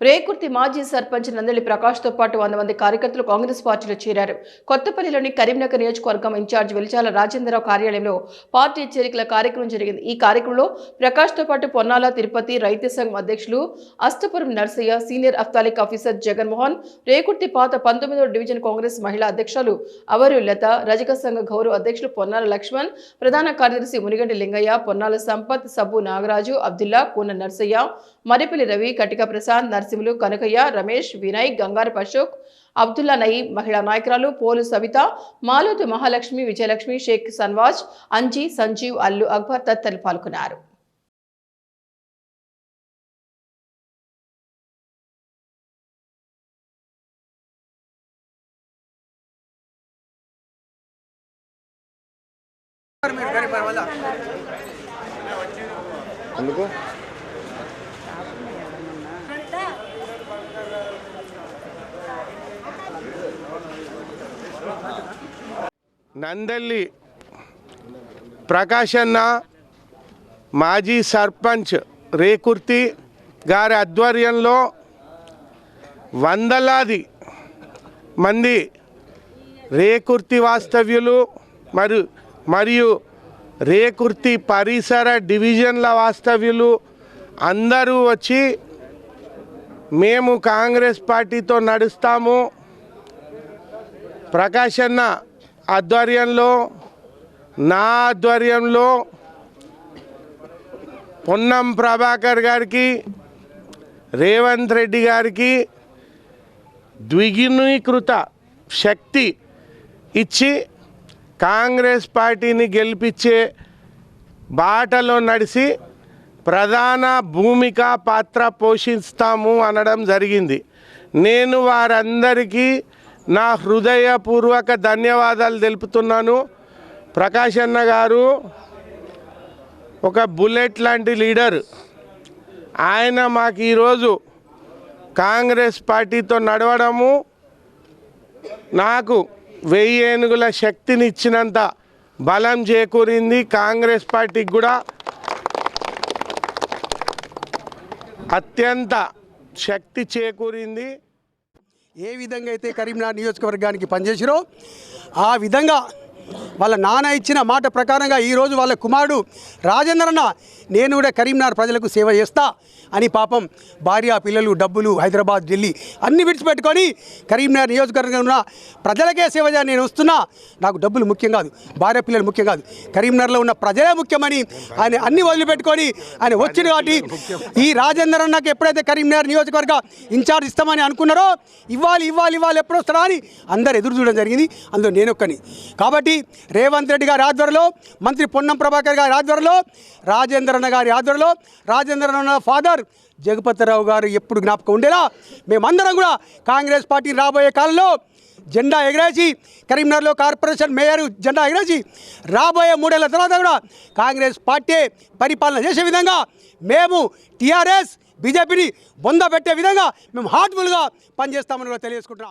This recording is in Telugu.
రేకుర్తి మాజీ సర్పంచ్ నందలి ప్రకాష్తో పాటు వంద మంది కార్యకర్తలు కాంగ్రెస్ పార్టీలో చేరారు. కొత్తపల్లిలోని కరీంనగర్ నియోజకవర్గం ఇన్ఛార్జ్ వెలిచాల రాజేంద్రరావు కార్యాలయంలో పార్టీ చేరికల కార్యక్రమం జరిగింది. ఈ కార్యక్రమంలో ప్రకాష్తో పాటు పొన్నాల తిరుపతి రైతు సంఘం అధ్యక్షులు అష్టపురం నర్సయ్య సీనియర్ అఫ్తాలిక్ ఆఫీసర్ జగన్మోహన్ రేకుర్తి పాత పంతొమ్మిదవ డివిజన్ కాంగ్రెస్ మహిళా అధ్యక్షులు అవరు లత రజక సంఘ గౌరవ అధ్యక్షులు పొన్నాల లక్ష్మణ్ ప్రధాన కార్యదర్శి మునిగంటి లింగయ్య పొన్నాల సంపత్ సబ్బు నాగరాజు అబ్దుల్లా కూన నర్సయ్య మరిపల్లి రవి కటిక ప్రసాద్ నర్స నరసింహులు కనకయ్య రమేష్ వినయ్ గంగారు అశోక్ అబ్దుల్లా నయీ మహిళా నాయకురాలు పోలు సవిత మాలోతు మహాలక్ష్మి విజయలక్ష్మి షేక్ సన్వాజ్ అంజీ సంజీవ్ అల్లు అక్బర్ తదితరులు పాల్గొన్నారు. ఎందుకు? నందల్లి ప్రకాశన్న మాజీ సర్పంచ్ రేకుర్తి గారి ఆధ్వర్యంలో వందలాది మంది రేకుర్తి వాస్తవ్యులు మరియు మరియు రేకుర్తి పరిసర డివిజన్ల వాస్తవ్యులు అందరూ వచ్చి మేము కాంగ్రెస్ పార్టీతో నడుస్తాము. ప్రకాశన్న ఆధ్వర్యంలో నా ఆధ్వర్యంలో పొన్నం ప్రభాకర్ గారికి రేవంత్ రెడ్డి గారికి ద్విగుణీకృత శక్తి ఇచ్చి కాంగ్రెస్ పార్టీని గెలిపించే బాటలో నడిచి ప్రధాన భూమిక పాత్ర పోషిస్తాము అనడం జరిగింది. నేను వారందరికీ నా హృదయపూర్వక ధన్యవాదాలు తెలుపుతున్నాను. ప్రకాష్ అన్న గారు ఒక బుల్లెట్ లాంటి లీడర్. ఆయన మాకు ఈరోజు కాంగ్రెస్ పార్టీతో నడవడము నాకు వెయ్యి ఏనుగుల శక్తిని ఇచ్చినంత బలం చేకూరింది కాంగ్రెస్ పార్టీకి కూడా. అత్యంత శక్తి చేకూరింది. ఏ విధంగా అయితే కరీంనగర్ నియోజకవర్గానికి పనిచేసిరో ఆ విధంగా వాళ్ళ నాన్న ఇచ్చిన మాట ప్రకారంగా ఈరోజు వాళ్ళ కుమారుడు రాజేంద్రన్న నేను కూడా కరీంనగర్ ప్రజలకు సేవ చేస్తా అని పాపం భార్య పిల్లలు డబ్బులు హైదరాబాద్ ఢిల్లీ అన్ని విడిచిపెట్టుకొని కరీంనగర్ నియోజకవర్గంలో ఉన్న ప్రజలకే సేవ చేయ నేను వస్తున్నా. నాకు డబ్బులు ముఖ్యం కాదు భార్య పిల్లలు ముఖ్యం కాదు. కరీంనగర్లో ఉన్న ప్రజలే ముఖ్యమని ఆయన అన్ని వదిలిపెట్టుకొని ఆయన వచ్చిన కాబట్టి ఈ రాజేంద్ర అన్నకి ఎప్పుడైతే కరీంనగర్ నియోజకవర్గ ఇన్ఛార్జ్ ఇస్తామని అనుకున్నారో ఇవ్వాలి ఇవ్వాలి ఇవ్వాలి ఎప్పుడు వస్తారా అని అందరు ఎదురు చూడడం జరిగింది. అందులో నేను ఒక్కని కాబట్టి రేవంత్ రెడ్డి గారి ఆధ్వర్యంలో మంత్రి పొన్నం ప్రభాకర్ గారి ఆధ్వర్యంలో రాజేంద్రన్న గారి ఆధ్వర్యంలో రాజేంద్రన్న ఫాదర్ జగపతిరావు గారు ఎప్పుడు జ్ఞాపకం ఉండేలా మేమందరం కూడా కాంగ్రెస్ పార్టీ రాబోయే కాలంలో జెండా ఎగరేసి కరీంనగర్లో కార్పొరేషన్ మేయర్ జెండా ఎగరేసి రాబోయే మూడేళ్ళ తర్వాత కూడా కాంగ్రెస్ పార్టీ పరిపాలన చేసే విధంగా మేము టీఆర్ఎస్ బీజేపీని బొంద పెట్టే విధంగా మేము హార్ట్ఫుల్గా పనిచేస్తామని కూడా తెలియజేసుకుంటున్నాం.